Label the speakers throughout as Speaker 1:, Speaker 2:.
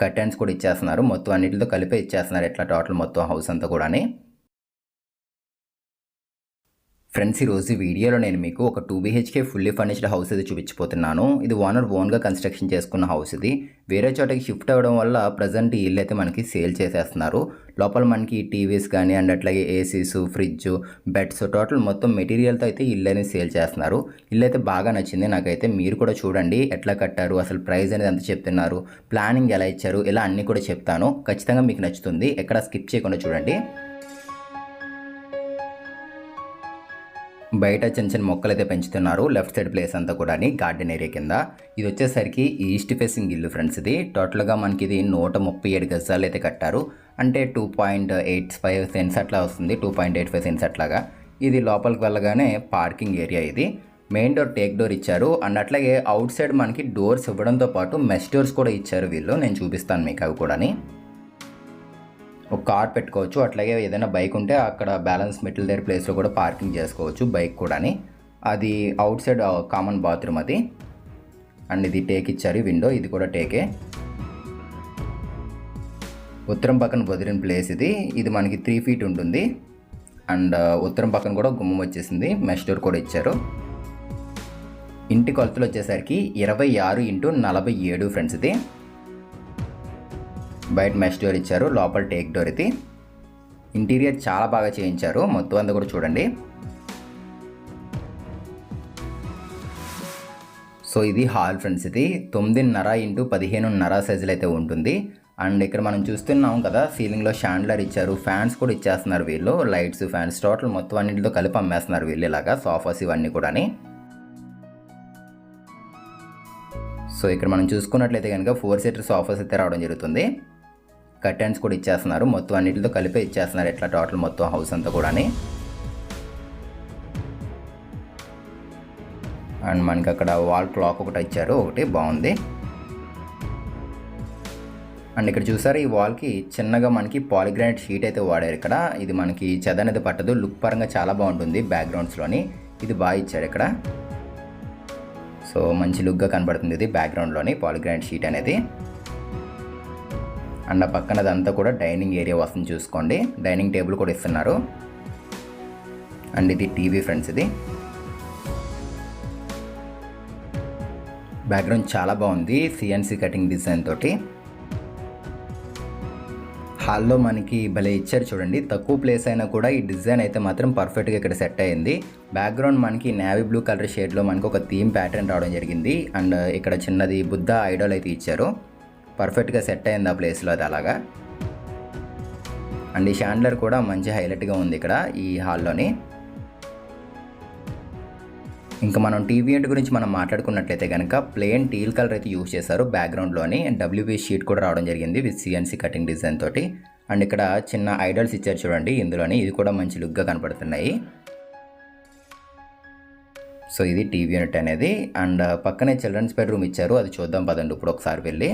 Speaker 1: Curtains కూడా ఇచ్చేస్తున్నారు. మొత్తం అన్నిటితో కలిపే ఇచ్చేస్తున్నారు. ఇట్లా టోటల్ మొత్తం హౌస్ అంతా కూడాని. ఫ్రెండ్స్ ఈరోజు వీడియోలో నేను మీకు ఒక two BHK fully furnished house ఇది చూపించిపోతున్నాను ఇది ఓనర్ ఓన్గా కన్స్ట్రక్షన్ చేసుకున్న హౌస్ ఇది. వేరే చోటకి షిఫ్ట్ అవ్వడం వల్ల ప్రజెంట్ ఈ ఇల్లు అయితే మనకి సేల్ చేసేస్తున్నారు. లోపల మనకి టీవీస్ కానీ అండ్ అట్లాగే ఏసీస్ ఫ్రిడ్జ్ బెడ్స్ టోటల్ మొత్తం మెటీరియల్తో అయితే ఇల్లు అనేది సేల్ చేస్తున్నారు. ఇల్లు అయితే బాగా నచ్చింది. నాకైతే మీరు కూడా చూడండి ఎట్లా కట్టారు అసలు ప్రైస్ అనేది ఎంత చెప్తున్నారు ప్లానింగ్ ఎలా ఇచ్చారు ఇలా అన్నీ కూడా చెప్తాను. ఖచ్చితంగా మీకు నచ్చుతుంది. ఎక్కడ స్కిప్ చేయకుండా చూడండి. బయట చిన్న చిన్న మొక్కలు అయితే పెంచుతున్నారు. లెఫ్ట్ సైడ్ ప్లేస్ అంతా కూడా గార్డెన్ ఏరియా కింద. ఇది వచ్చేసరికి ఈస్ట్ ఫేసింగ్ ఇల్లు ఫ్రెండ్స్ ఇది. టోటల్గా మనకి ఇది నూట ముప్పై ఏడు గజాలు అయితే కట్టారు. అంటే two point eight five cents అట్లా వస్తుంది. Two point eight five cents అట్లాగా. ఇది లోపలికి వెళ్ళగానే పార్కింగ్ ఏరియా ఇది. మెయిన్ డోర్ టేక్ డోర్ ఇచ్చారు. అండ్ అట్లాగే అవుట్ సైడ్ మనకి డోర్స్ ఇవ్వడంతో పాటు మెష్ డోర్స్ కూడా ఇచ్చారు వీళ్ళు. నేను చూపిస్తాను మీకు అవి కూడాని. ఒక కార్ పెట్టుకోవచ్చు. అట్లాగే ఏదైనా బైక్ ఉంటే అక్కడ బ్యాలెన్స్ మెటల్ దగ్గర ప్లేస్లో కూడా పార్కింగ్ చేసుకోవచ్చు బైక్ కూడాని. అది అవుట్ సైడ్ కామన్ బాత్రూమ్ అది. అండ్ ఇది టేక్ ఇచ్చారు విండో ఇది కూడా టేకే. ఉత్తరం పక్కన వదిలిన ప్లేస్ ఇది. ఇది మనకి త్రీ ఫీట్ ఉంటుంది. అండ్ ఉత్తరం పక్కన కూడా గుమ్మం వచ్చేసింది. మెష్ డోర్ కూడా ఇచ్చారు. ఇంటి కొలతలు వచ్చేసరికి ఇరవై ఆరు ఇంటూ నలభై ఏడు ఫ్రెండ్స్ ఇది. బయట మెష్ డోర్ ఇచ్చారు లోపల టేక్ డోర్ ఇది. ఇంటీరియర్ చాలా బాగా చేయించారు మొత్తం అంతా కూడా చూడండి. సో ఇది హాల్ ఫ్రెండ్స్ ఇది. తొమ్మిదిన్నర ఇంటూ పదిహేనున్నర సైజులు అయితే ఉంటుంది. అండ్ ఇక్కడ మనం చూస్తున్నాం కదా సీలింగ్లో షాండ్లర్ ఇచ్చారు ఫ్యాన్స్ కూడా ఇచ్చేస్తున్నారు వీళ్ళు. లైట్స్ ఫ్యాన్స్ టోటల్ మొత్తం అన్నింటితో కలిపి అమ్మేస్తున్నారు వీళ్ళు ఇలాగా సోఫాస్ ఇవన్నీ కూడాని. సో ఇక్కడ మనం చూసుకున్నట్లయితే కనుక ఫోర్ సీటర్ సోఫాస్ అయితే రావడం జరుగుతుంది. కర్టెన్స్ కూడా ఇచ్చేస్తున్నారు. మొత్తం అన్నిటితో కలిపే ఇచ్చేస్తున్నారు. ఇట్లా టోటల్ మొత్తం హౌస్ అంతా కూడాని. అండ్ మనకి అక్కడ వాల్ క్లాక్ ఒకటి ఇచ్చారు. ఒకటి బాగుంది. అండ్ ఇక్కడ చూసారు ఈ వాల్కి చిన్నగా మనకి పాలిగ్రానైట్ షీట్ అయితే వాడారు ఇక్కడ. ఇది మనకి చెద అనేది పట్టదు. లుక్ పరంగా చాలా బాగుంటుంది బ్యాక్గ్రౌండ్స్లోని. ఇది బాగా ఇచ్చారు ఇక్కడ. సో మంచి లుక్గా కనబడుతుంది ఇది బ్యాక్గ్రౌండ్లోని పాలిగ్రానైట్ షీట్ అనేది. అండ్ ఆ పక్కన అదంతా కూడా డైనింగ్ ఏరియా వస్తుంది చూసుకోండి. డైనింగ్ టేబుల్ కూడా ఇస్తున్నారు. అండ్ ఇది టీవీ ఫ్రెండ్స్ ఇది. బ్యాక్గ్రౌండ్ చాలా బాగుంది. సిఎన్సి కటింగ్ డిజైన్ తోటి. హాల్లో మనకి భలే ఇచ్చారు చూడండి. తక్కువ ప్లేస్ అయినా కూడా ఈ డిజైన్ అయితే మాత్రం పర్ఫెక్ట్గా ఇక్కడ సెట్ అయ్యింది బ్యాక్గ్రౌండ్ మనకి నేవీ బ్లూ కలర్ షేడ్లో మనకి ఒక థీమ్ ప్యాటర్న్ రావడం జరిగింది. అండ్ ఇక్కడ చిన్నది బుద్ధ ఐడల్ అయితే ఇచ్చారు. పర్ఫెక్ట్గా సెట్ అయింది ఆ ప్లేస్లో అది అలాగా. అండ్ ఈ షాండ్లర్ కూడా మంచి హైలైట్గా ఉంది ఇక్కడ ఈ హాల్లోని. ఇంకా మనం టీవీ ఎంట్ గురించి మనం మాట్లాడుకున్నట్లయితే కనుక ప్లెయిన్ టీల్ కలర్ అయితే యూజ్ చేశారు బ్యాక్గ్రౌండ్లోని. డబ్ల్యూబీ షీట్ కూడా రావడం జరిగింది విత్ సిఎన్సీ కటింగ్ డిజైన్ తోటి. అండ్ ఇక్కడ చిన్న ఐడల్స్ ఇచ్చారు చూడండి ఇందులోని. ఇది కూడా మంచి లుక్గా కనపడుతున్నాయి. సో ఇది టీవీ యూనిట్ అనేది. అండ్ పక్కనే చిల్డ్రన్స్ బెడ్రూమ్ ఇచ్చారు. అది చూద్దాం పదండి. ఇప్పుడు ఒకసారి వెళ్ళి.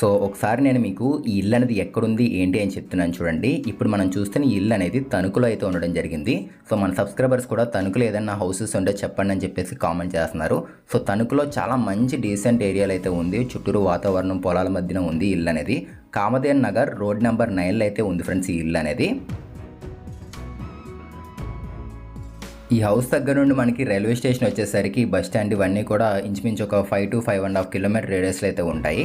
Speaker 1: సో ఒకసారి నేను మీకు ఈ ఇల్లు అనేది ఎక్కడుంది ఏంటి అని చెప్తున్నాను చూడండి. ఇప్పుడు మనం చూస్తున్న ఈ ఇల్లు అనేది తణుకులో అయితే ఉండడం జరిగింది. సో మన సబ్స్క్రైబర్స్ కూడా తణుకులో ఏదైనా హౌసెస్ ఉంటే చెప్పండి అని చెప్పేసి కామెంట్ చేస్తున్నారు. సో తణుకులో చాలా మంచి డీసెంట్ ఏరియాలు అయితే ఉంది. చుట్టూరు వాతావరణం పొలాల మధ్యన ఉంది ఇల్లు అనేది. కామదేన్ నగర్ రోడ్ నెంబర్ నైన్లో అయితే ఉంది ఫ్రెండ్స్ ఈ ఇల్లు అనేది. ఈ హౌస్ దగ్గర నుండి మనకి రైల్వే స్టేషన్ వచ్చేసరికి బస్ స్టాండ్ ఇవన్నీ కూడా ఇంచుమించు ఒక five to five and half kilometre రేడియస్లో అయితే ఉంటాయి.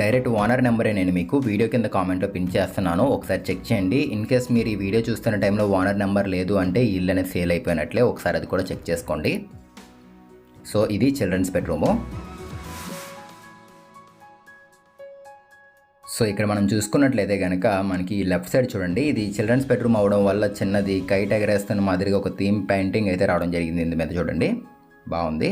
Speaker 1: డైరెక్ట్ ఓనర్ నెంబరే నేను మీకు వీడియో కింద కామెంట్లో పిన్ చేస్తున్నాను. ఒకసారి చెక్ చేయండి. ఇన్ కేస్ మీరు ఈ వీడియో చూస్తున్న టైంలో ఓనర్ నెంబర్ లేదు అంటే ఇల్లు అనేది సేల్ అయిపోయినట్లే ఒకసారి అది కూడా చెక్ చేసుకోండి. సో ఇది చిల్డ్రన్స్ బెడ్రూము. సో ఇక్కడ మనం చూసుకున్నట్లయితే కనుక మనకి లెఫ్ట్ సైడ్ చూడండి. ఇది చిల్డ్రన్స్ బెడ్రూమ్ అవడం వల్ల చిన్నది కైట్ ఎగరేస్తున్న మాదిరిగా ఒక థీమ్ పెయింటింగ్ అయితే రావడం జరిగింది. ఇందు మీద చూడండి. బాగుంది.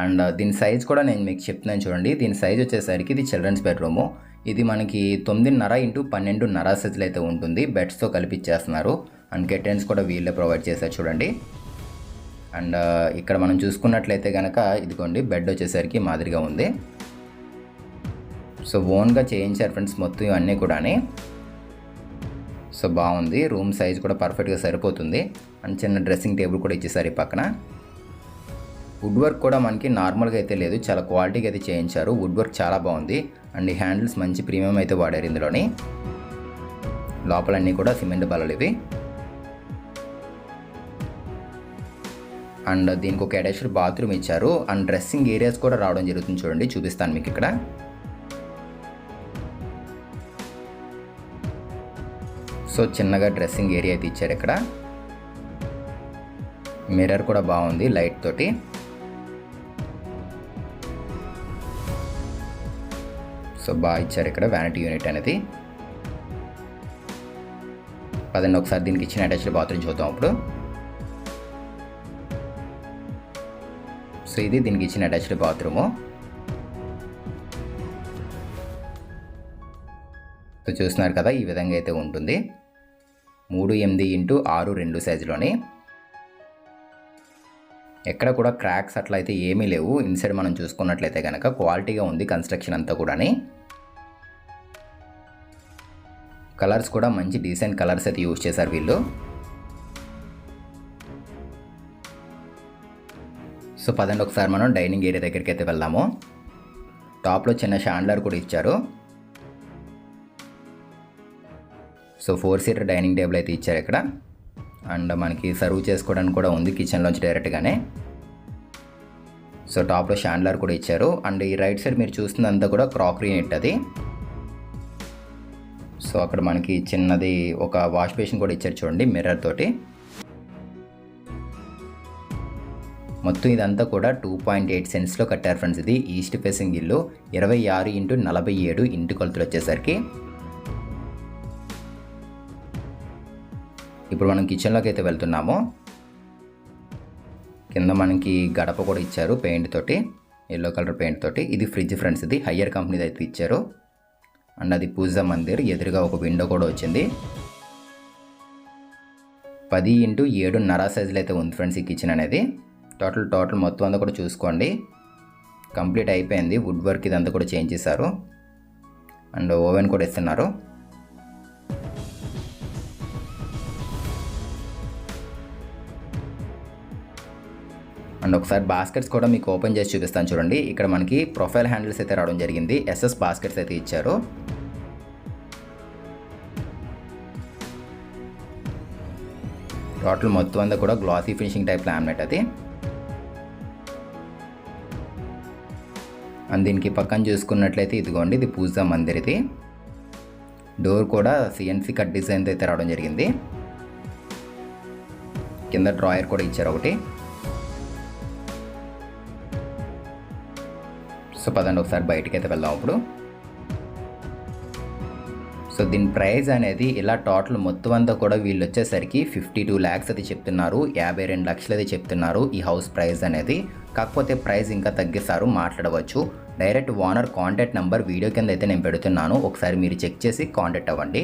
Speaker 1: అండ్ దీని సైజ్ కూడా నేను మీకు చెప్తున్నాను చూడండి. దీని సైజ్ వచ్చేసరికి ఇది చిల్డ్రన్స్ బెడ్రూము ఇది మనకి తొమ్మిదిన్నర ఇంటూ పన్నెండున్నర సైజులు అయితే ఉంటుంది. బెడ్స్తో కలిపిచ్చేస్తున్నారు అండ్ కెటెన్స్ కూడా వీళ్ళే ప్రొవైడ్ చేశారు చూడండి. అండ్ ఇక్కడ మనం చూసుకున్నట్లయితే కనుక ఇదిగోండి బెడ్ వచ్చేసరికి మాదిరిగా ఉంది. సో ఓన్గా చేయించారు ఫ్రెండ్స్ మొత్తం ఇవన్నీ కూడాని. సో బాగుంది. రూమ్ సైజ్ కూడా పర్ఫెక్ట్గా సరిపోతుంది. అండ్ చిన్న డ్రెస్సింగ్ టేబుల్ కూడా ఇచ్చేసారు ఈ పక్కన. వుడ్ వర్క్ కూడా మనకి నార్మల్గా అయితే లేదు. చాలా క్వాలిటీగా అయితే చేయించారు. వుడ్ వర్క్ చాలా బాగుంది. అండ్ ఈ హ్యాండిల్స్ మంచి ప్రీమియం అయితే వాడారు ఇందులోని. లోపలన్నీ కూడా సిమెంట్ బలలు ఇవి. అండ్ దీనికి ఒక అటాచ్డ్ బాత్రూమ్ ఇచ్చారు. అండ్ డ్రెస్సింగ్ ఏరియాస్ కూడా రావడం జరుగుతుంది చూడండి. చూపిస్తాను మీకు ఇక్కడ. సో చిన్నగా డ్రెస్సింగ్ ఏరియా అయితే ఇచ్చారు ఇక్కడ. మిర్రర్ కూడా బాగుంది లైట్ తోటి. సో బాగా ఇచ్చారు ఇక్కడ వ్యానిటీ యూనిట్ అనేది. పదండి ఒకసారి దీనికి ఇచ్చిన అటాచ్డ్ బాత్రూమ్ చూద్దాం అప్పుడు. సో ఇది దీనికి ఇచ్చిన అటాచ్డ్ బాత్రూము సో చూస్తున్నారు కదా ఈ విధంగా అయితే ఉంటుంది. మూడు ఎనిమిది ఇంటూ ఆరు రెండు సైజులోని ఎక్కడ కూడా క్రాక్స్ అట్లా అయితే ఏమీ లేవు. ఇన్సైడ్ మనం చూసుకున్నట్లయితే కనుక క్వాలిటీగా ఉంది కన్స్ట్రక్షన్ అంతా కూడాని. కలర్స్ కూడా మంచి డీసెంట్ కలర్స్ అయితే యూజ్ చేశారు వీళ్ళు. సో పదండి ఒకసారి మనం డైనింగ్ ఏరియా దగ్గరికి అయితే వెళ్దాము. టాప్లో చిన్న షాండ్లర్ కూడా ఇచ్చారు. So four seater dining table అయితే ఇచ్చారు ఇక్కడ. అండ్ మనకి సర్వ్ చేసుకోవడానికి కూడా ఉంది కిచెన్లోంచి డైరెక్ట్గానే సో టాప్లో షాండ్లర్ కూడా ఇచ్చారు. అండ్ ఈ రైట్ సైడ్ మీరు చూస్తుందంతా కూడా క్రాకరీ నెట్ అది. సో అక్కడ మనకి చిన్నది ఒక వాష్ బేసిన్ కూడా ఇచ్చారు చూడండి మిర్రర్ తోటి. మొత్తం ఇదంతా కూడా టూ పాయింట్ ఎయిట్ సెంట్స్లో కట్టారు ఫ్రెండ్స్ ఇది. ఈస్ట్ ఫేసింగ్ ఇల్లు. ఇరవై ఆరు ఇంటూ నలభై ఏడు ఇంటి కొలతలు వచ్చేసరికి. ఇప్పుడు మనం కిచెన్లోకి అయితే వెళ్తున్నాము. కింద మనకి గడప కూడా ఇచ్చారు పెయింట్ తోటి ఎల్లో కలర్ పెయింట్ తోటి. ఇది ఫ్రిడ్జ్ ఫ్రెండ్స్ ఇది హయ్యర్ కంపెనీది అయితే ఇచ్చారు. అండ్ అది పూజా మందిర్ ఎదురుగా ఒక విండో కూడా వచ్చింది. పది ఇంటూ ఏడున్నర సైజులు అయితే ఉంది ఫ్రెండ్స్ ఈ కిచెన్ అనేది. టోటల్ టోటల్ మొత్తం అంతా కూడా చూసుకోండి. కంప్లీట్ అయిపోయింది వుడ్ వర్క్ ఇదంతా కూడా చేంజ్ చేశారు. అండ్ ఓవెన్ కూడా ఇస్తున్నారు. అండ్ ఒకసారి బాస్కెట్స్ కూడా మీకు ఓపెన్ చేసి చూపిస్తాను చూడండి. ఇక్కడ మనకి ప్రొఫైల్ హ్యాండిల్స్ అయితే రావడం జరిగింది. ఎస్ఎస్ బాస్కెట్స్ అయితే ఇచ్చారు. టోటల్ మొత్తం అంతా కూడా గ్లాసీ ఫినిషింగ్ టైప్ లామినేట్ అది. అండ్ దీనికి పక్కన చూసుకున్నట్లయితే ఇదిగోండి ఇది పూజా మందిర్ ఇది. డోర్ కూడా సిఎన్సి కట్ డిజైన్ అయితే రావడం జరిగింది. కింద డ్రాయర్ కూడా ఇచ్చారు ఒకటి. సో పదండి ఒకసారి బయటికి అయితే వెళ్దాం ఇప్పుడు సో దీని ప్రైజ్ అనేది ఇలా టోటల్ మొత్తం అంతా కూడా వీళ్ళు వచ్చేసరికి ఫిఫ్టీ టూ ల్యాక్స్ అది చెప్తున్నారు యాభై రెండు లక్షలు అది చెప్తున్నారు ఈ హౌస్ ప్రైస్ అనేది. కాకపోతే ప్రైస్ ఇంకా తగ్గిస్తారు మాట్లాడవచ్చు. Direct owner contact number video కింద అయితే నేను పెడుతున్నాను ఒకసారి మీరు చెక్ చేసి కాంటాక్ట్ అవ్వండి.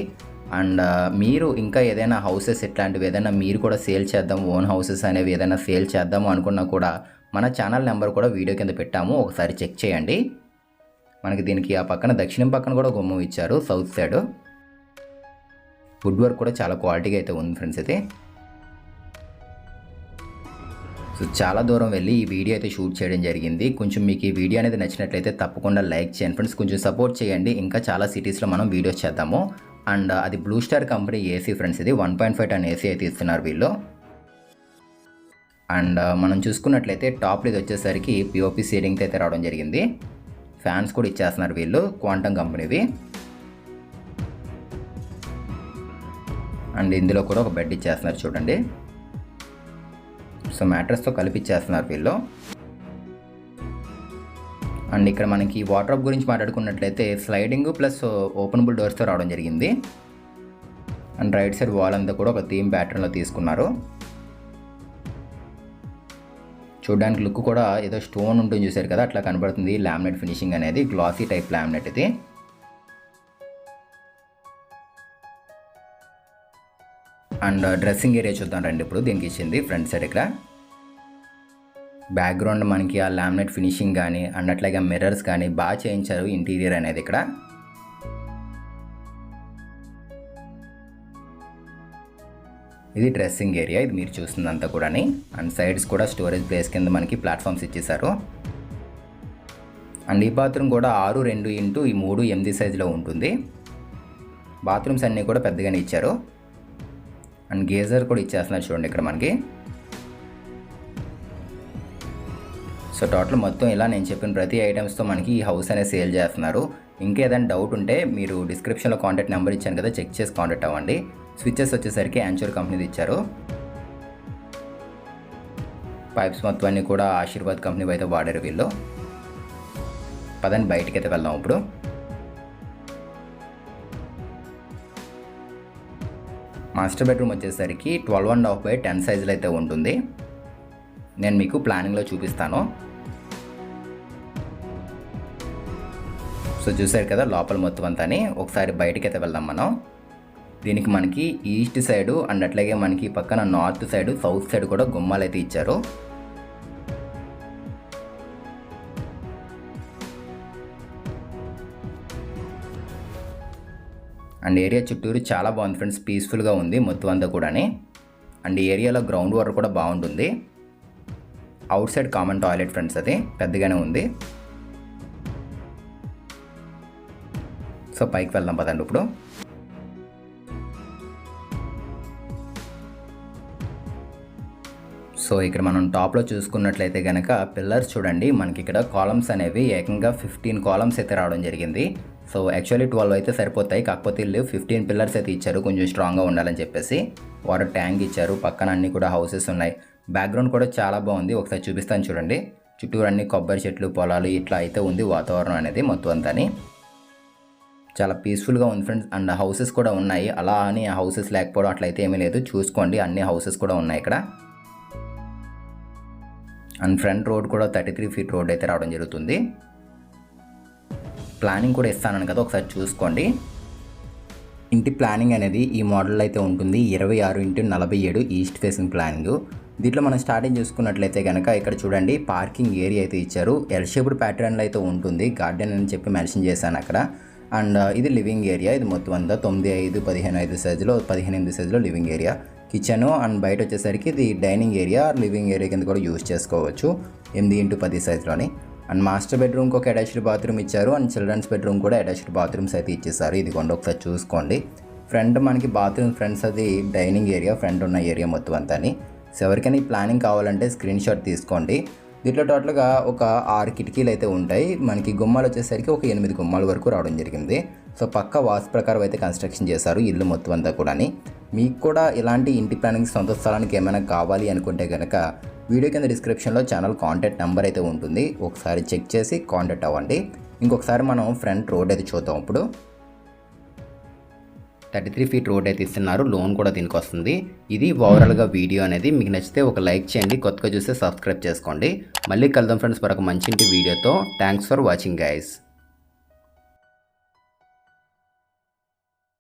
Speaker 1: అండ్ మీరు ఇంకా ఏదైనా హౌసెస్ ఇట్లాంటివి ఏదైనా మీరు కూడా సేల్ చేద్దాం ఓన్ హౌసెస్ అనేవి ఏదైనా సేల్ చేద్దాము అనుకున్నా కూడా మన ఛానల్ నెంబర్ కూడా వీడియో కింద పెట్టాము ఒకసారి చెక్ చేయండి. మనకి దీనికి ఆ పక్కన దక్షిణం పక్కన కూడా గుమ్మం ఇచ్చారు సౌత్ సైడ్ వుడ్ వర్క్ కూడా చాలా క్వాలిటీగా అయితే ఉంది ఫ్రెండ్స్ అయితే. సో చాలా దూరం వెళ్ళి ఈ వీడియో అయితే షూట్ చేయడం జరిగింది. కొంచెం మీకు ఈ వీడియో అనేది నచ్చినట్లయితే తప్పకుండా లైక్ చేయండి ఫ్రెండ్స్. కొంచెం సపోర్ట్ చేయండి. ఇంకా చాలా సిటీస్లో మనం వీడియోస్ చేద్దాము. అండ్ అది blue star company AC friends ఇది. One point five ton AC అయితే ఇస్తున్నారు వీళ్ళు. అండ్ మనం చూసుకున్నట్లయితే టాప్ ఇది వచ్చేసరికి పిఓపి సీలింగ్ అయితే రావడం జరిగింది. ఫ్యాన్స్ కూడా ఇచ్చేస్తున్నారు వీళ్ళు క్వాంటమ్ కంపెనీవి. అండ్ ఇందులో కూడా ఒక బెడ్ ఇచ్చేస్తున్నారు చూడండి. సో మ్యాట్రస్తో కలిపి ఇచ్చేస్తున్నారు వీళ్ళు. అండ్ ఇక్కడ మనకి వాటర్ గురించి మాట్లాడుకున్నట్లయితే స్లైడింగ్ ప్లస్ ఓపెనబుల్ డోర్స్తో రావడం జరిగింది. అండ్ రైట్ సైడ్ వాల్ అంతా కూడా ఒక థీమ్ ప్యాటర్న్లో తీసుకున్నారు. చూడడానికి లుక్ కూడా ఏదో స్టోన్ ఉంటుంది చూసారు కదా అట్లా కనబడుతుంది. లామినేట్ ఫినిషింగ్ అనేది గ్లాసీ టైప్ లామినేట్ ఇది. అండ్ డ్రెస్సింగ్ ఏరియా చూద్దాం రండి ఇప్పుడు దీనికి ఇచ్చింది ఫ్రంట్ సైడ్ ఇక్కడ. బ్యాక్గ్రౌండ్ మనకి ఆ లామినేట్ ఫినిషింగ్ కానీ అండ్ అట్లాగే మిర్రర్స్ కానీ బాగా చేయించారు ఇంటీరియర్ అనేది ఇక్కడ. ఇది డ్రెస్సింగ్ ఏరియా. ఇది మీరు చూస్తుందంతా కూడా అండ్ సైడ్స్ కూడా స్టోరేజ్ ప్లేస్ కింద మనకి ప్లాట్ఫామ్స్ ఇచ్చేసారు అండ్ ఈ బాత్రూమ్ కూడా ఆరు రెండు ఇంటూ ఈ మూడు ఎనిమిది సైజులో ఉంటుంది. బాత్రూమ్స్ అన్నీ కూడా పెద్దగానే ఇచ్చారు. అండ్ గేజర్ కూడా ఇచ్చేస్తున్నారు చూడండి ఇక్కడ మనకి. సో టోటల్ మొత్తం ఇలా నేను చెప్పిన ప్రతి ఐటమ్స్తో మనకి ఈ హౌస్ అనేది సేల్ చేస్తున్నారు. ఇంకేదైనా డౌట్ ఉంటే మీరు డిస్క్రిప్షన్లో కాంటాక్ట్ నెంబర్ ఇచ్చాను కదా చెక్ చేసి కాంటాక్ట్ అవ్వండి. స్విచ్చెస్ వచ్చేసరికి యాంచూర్ కంపెనీది ఇచ్చారు. పైప్స్ మొత్తం అన్నీ కూడా ఆశీర్వాద్ కంపెనీ అయితే వాడారు వీళ్ళు. పదని బయటికి అయితే వెళ్దాం ఇప్పుడు. మాస్టర్ బెడ్రూమ్ వచ్చేసరికి twelve and half by ten సైజులో అయితే ఉంటుంది. నేను మీకు ప్లానింగ్లో చూపిస్తాను. సో చూసారు కదా లోపల మొత్తం అంతాని ఒకసారి బయటికి అయితే వెళ్దాం మనం. దీనికి మనకి ఈస్ట్ సైడు అండ్ అట్లాగే మనకి పక్కన నార్త్ సైడ్ సౌత్ సైడ్ కూడా గుమ్మాలు అయితే ఇచ్చారు. అండ్ ఏరియా చుట్టూరు చాలా బాగుంది ఫ్రెండ్స్ పీస్ఫుల్గా ఉంది మొత్తం అంతా కూడాని. అండ్ ఏరియాలో గ్రౌండ్ వాటర్ కూడా బాగుంటుంది. Outside common toilet friends అది పెద్దగానే ఉంది. సో పైకి వెళ్దాం పదండి ఇప్పుడు. సో ఇక్కడ మనం టాప్లో చూసుకున్నట్లయితే కనుక పిల్లర్స్ చూడండి మనకి ఇక్కడ కాలమ్స్ అనేవి ఏకంగా ఫిఫ్టీన్ కాలమ్స్ అయితే రావడం జరిగింది. సో యాక్చువల్లీ ట్వెల్వ్ అయితే సరిపోతాయి కాకపోతే వీళ్ళు ఫిఫ్టీన్ పిల్లర్స్ అయితే ఇచ్చారు కొంచెం స్ట్రాంగ్గా ఉండాలని చెప్పేసి. వాటర్ ట్యాంక్ ఇచ్చారు పక్కన అన్ని కూడా హౌసెస్ ఉన్నాయి. బ్యాక్గ్రౌండ్ కూడా చాలా బాగుంది ఒకసారి చూపిస్తాను చూడండి. చుట్టూరు అన్ని కొబ్బరి చెట్లు పొలాలు ఇట్లా అయితే ఉంది వాతావరణం అనేది మొత్తం అంతాని. చాలా పీస్ఫుల్గా ఉంది ఫ్రెండ్స్ అండ్ హౌసెస్ కూడా ఉన్నాయి. అలా అని హౌసెస్ లేకపోవడం అట్లయితే ఏమీ లేదు చూసుకోండి అన్ని హౌసెస్ కూడా ఉన్నాయి ఇక్కడ. అండ్ ఫ్రంట్ రోడ్ కూడా థర్టీ త్రీ ఫీట్ రోడ్ అయితే రావడం జరుగుతుంది. ప్లానింగ్ కూడా ఇస్తానని కదా ఒకసారి చూసుకోండి. ఇంటి ప్లానింగ్ అనేది ఈ మోడల్ అయితే ఉంటుంది. ఇరవై ఆరు ఇంటూ నలభై ఏడు ఈస్ట్ ఫేసింగ్ ప్లానింగ్. దీంట్లో మనం స్టార్టింగ్ చూసుకున్నట్లయితే కనుక ఇక్కడ చూడండి పార్కింగ్ ఏరియా అయితే ఇచ్చారు. ఎల్ షేప్డ్ ప్యాటర్న్లో అయితే ఉంటుంది. గార్డెన్ అని చెప్పి మెన్షన్ చేశాను అక్కడ. అండ్ ఇది లివింగ్ ఏరియా. ఇది మొత్తం అంతా తొమ్మిది ఐదు పదిహేను ఐదు సైజులో పదిహేను ఎనిమిది సైజులో లివింగ్ ఏరియా. కిచెన్ అండ్ బయట వచ్చేసరికి ఇది డైనింగ్ ఏరియా లివింగ్ ఏరియా కింద కూడా యూజ్ చేసుకోవచ్చు. ఎనిమిది ఇంటూ పది సైజులోని. అండ్ మాస్టర్ బెడ్రూమ్కి ఒక అటాచ్డ్ బాత్రూమ్ ఇచ్చారు. అండ్ చిల్డ్రన్స్ బెడ్రూమ్ కూడా అటాచ్డ్ బాత్రూమ్స్ అయితే ఇచ్చేసారు. ఇది కొండ ఒకసారి చూసుకోండి. ఫ్రంట్ మనకి బాత్రూమ్ ఫ్రంట్స్ అది డైనింగ్ ఏరియా ఫ్రంట్ ఉన్న ఏరియా మొత్తం అంతాని. సో ఎవరికైనా ఈ ప్లానింగ్ కావాలంటే స్క్రీన్ షాట్ తీసుకోండి. దీంట్లో టోటల్గా ఒక ఆరు కిటికీలు అయితే ఉంటాయి. మనకి గుమ్మాలు వచ్చేసరికి ఒక ఎనిమిది గుమ్మాల వరకు రావడం జరిగింది. సో పక్క వాస్తు ప్రకారం అయితే కన్స్ట్రక్షన్ చేశారు. ఇల్లు మొత్తం అంతా కూడాని. మీకు కూడా ఇలాంటి ఇంటి ప్లానింగ్ సొంత స్థలానికి ఏమైనా కావాలి అనుకుంటే కనుక వీడియో కింద డిస్క్రిప్షన్లో ఛానల్ కాంటాక్ట్ నెంబర్ అయితే ఉంటుంది. ఒకసారి చెక్ చేసి కాంటాక్ట్ అవ్వండి. ఇంకొకసారి మనం ఫ్రంట్ రోడ్ అయితే చూద్దాం ఇప్పుడు. థర్టీ త్రీ ఫీట్ రోడ్ అయితే ఇస్తున్నారు. లోన్ కూడా దీనికి వస్తుంది. ఇది ఓవరాల్గా వీడియో అనేది. మీకు నచ్చితే ఒక లైక్ చేయండి. కొత్తగా చూస్తే సబ్స్క్రైబ్ చేసుకోండి. మళ్ళీ కలుద్దాం ఫ్రెండ్స్. మరొక మంచి ఇంటి వీడియోతో. Thanks for watching guys